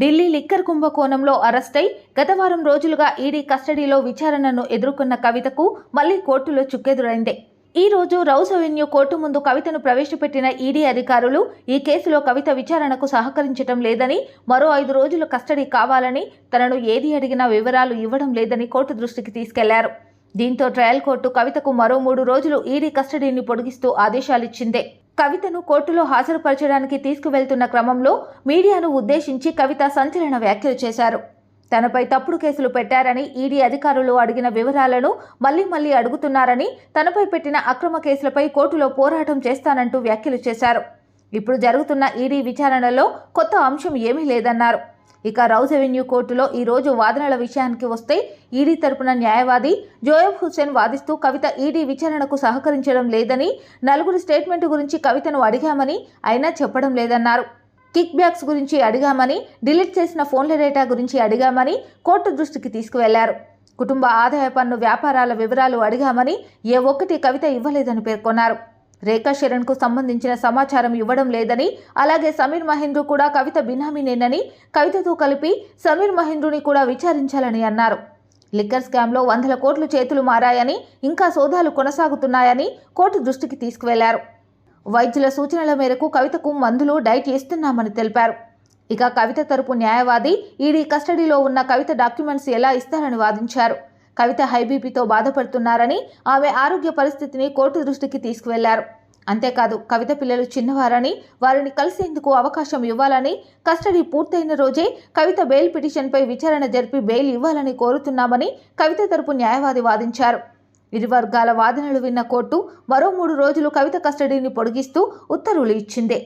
Delhi liquor కుంభకోణంలో అరెస్టై గత వారం రోజులుగా ఈడీ కస్టడీలో విచారణను ఎదుర్కొన్న కవితకు మళ్ళీ కోర్టులో చుక్కెదురైంది. ఈ రోజు రౌస్ అవెన్యూ కోర్టు ముందు కవితను ప్రవేశపెట్టిన ఈడీ అధికారులు ఈ కేసులో కవిత విచారణకు సహకరించడం లేదని మరో ఐదు రోజులు కస్టడీ కావాలని తనను ఏది అడిగినా వివరాలు ఇవ్వడం లేదని కోర్టు దృష్టికి తీసుకెళ్ళారు. దీంతో ట్రయల్ కోర్టు కవితకు మరో మూడు రోజులు ఈడీ కస్టడీని పొడిగిస్తూ ఆదేశాలిచ్చిందే. కవితను కోర్టులో హాజరుపరచడానికి తీసుకువెళ్తున్న క్రమంలో మీడియాను ఉద్దేశించి కవిత సంచలన వ్యాఖ్యలు చేశారు. తనపై తప్పుడు కేసులు పెట్టారని ఈడీ అధికారులు అడిగిన వివరాలను మళ్ళీ మళ్ళీ అడుగుతున్నారని తనపై పెట్టిన అక్రమ కేసులపై కోర్టులో పోరాటం చేస్తానంటూ వ్యాఖ్యలు చేశారు. ఇప్పుడు జరుగుతున్న ఈడీ విచారణలో కొత్త అంశం ఏమీ లేదన్నారు. ఇక రౌజ్ అవెన్యూ కోర్టులో ఈ రోజు వాదనల విషయానికి వస్తే ఈడీ తరపున న్యాయవాది జోయబ్ హుస్సేన్ వాదిస్తూ కవిత ఈడీ విచారణకు సహకరించడం లేదని నలుగురు స్టేట్మెంట్ గురించి కవితను అడిగామని అయినా చెప్పడం లేదన్నారు. కిక్ బ్యాక్స్ గురించి అడిగామని డిలీట్ చేసిన ఫోన్ల డేటా గురించి అడిగామని కోర్టు దృష్టికి తీసుకువెళ్ళారు. కుటుంబ ఆదాయ పన్ను వ్యాపారాల వివరాలు అడిగామని ఏ ఒక్కటి కవిత ఇవ్వలేదని పేర్కొన్నారు. రేఖా శరణ్కు సంబంధించిన సమాచారం ఇవ్వడం లేదని అలాగే సమీర్ మహేంద్రు కూడా కవిత బినామీనేనని కవితతో కలిపి సమీర్ మహేంద్రుని కూడా విచారించాలని అన్నారు. లిక్కర్ స్కామ్లో వందల కోట్లు చేతులు మారాయని ఇంకా సోదాలు కొనసాగుతున్నాయని కోర్టు దృష్టికి తీసుకువెళ్ళారు. వైద్యుల సూచనల మేరకు కవితకు మందులు డైట్ ఇస్తున్నామని తెలిపారు. ఇక కవిత తరపు న్యాయవాది ఈడీ కస్టడీలో ఉన్న కవిత డాక్యుమెంట్స్ ఎలా ఇస్తారని వాదించారు. కవిత హైబీపీతో బాధపడుతున్నారని ఆమె ఆరోగ్య పరిస్థితిని కోర్టు దృష్టికి తీసుకువెళ్ళారు. అంతేకాదు కవిత పిల్లలు చిన్నవారని వారిని కలిసేందుకు అవకాశం ఇవ్వాలని కస్టడీ పూర్తయిన రోజే కవిత బెయిల్ పిటిషన్పై విచారణ జరిపి బెయిల్ ఇవ్వాలని కోరుతున్నామని కవిత తరపు న్యాయవాది వాదించారు. ఇరు వర్గాల వాదనలు విన్న కోర్టు మరో మూడు రోజులు కవిత కస్టడీని పొడిగిస్తూ ఉత్తర్వులు ఇచ్చింది.